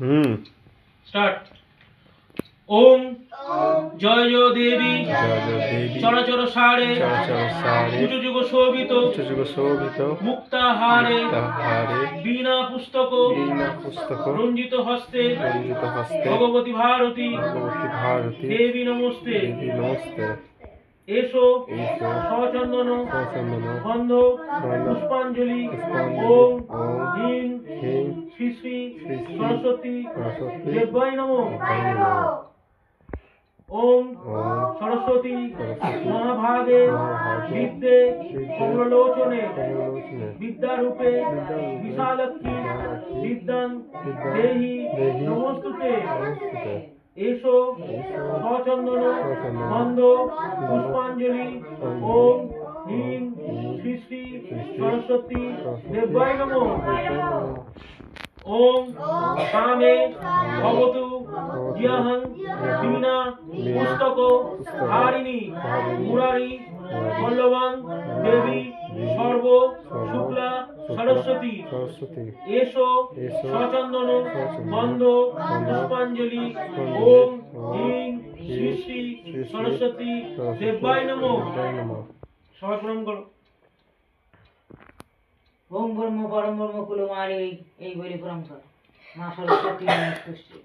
হুম। Start. ওম জয় জয় দেবী। জয় জয় দেবী। চরাচর সারে। যুগ শোভিত। যুগ শোভিত। মুক্তাহারে। তাহারে বীণা পুস্তক। রঞ্জিত হস্তে। রঞ্জিত হস্তে। ভগবতী ভারতী। ভগবতী ভারতী। দেবী নমস্তে। দেবী নমস্তে। এসো। সচন্দন। গন্ধ। পুষ্পাঞ্জলি। ওম। ওম। হিং হিং শ্রী শ্রী শ্রী শ্রী সরস্বতী সরস্বতী নম। ওম ওম সরস্বতী সরস্বতী মহাভাগে বিদ্যে বিদ্যারূপে বিশালক্ষী বিদ্যান দেহি নমস্তুতে। এসো সচন্দন গন্ধ পুষ্পাঞ্জলি। ওম হিং শ্রী শ্রী সরস্বতী দেবাই নম দেবায় নমঃ। ওম কামে ভবতু জিয়াহং বীণা পুস্তক হারিণী মুরারি মল্লবাং দেবী সর্ব শুক্লা সরস্বতী সরস্বতী এসো সচন্দন বন্ধ পুষ্পাঞ্জলি ওম হিং শ্রী শ্রী সরস্বতী দেবাই নম দেবায় নমঃ। সবাই প্রণাম করো ওম ব্রহ্ম পরম ব্রহ্ম কুলমারি এই বলে প্রণাম কর। মা সরস্বতী নমস্তুষ্টি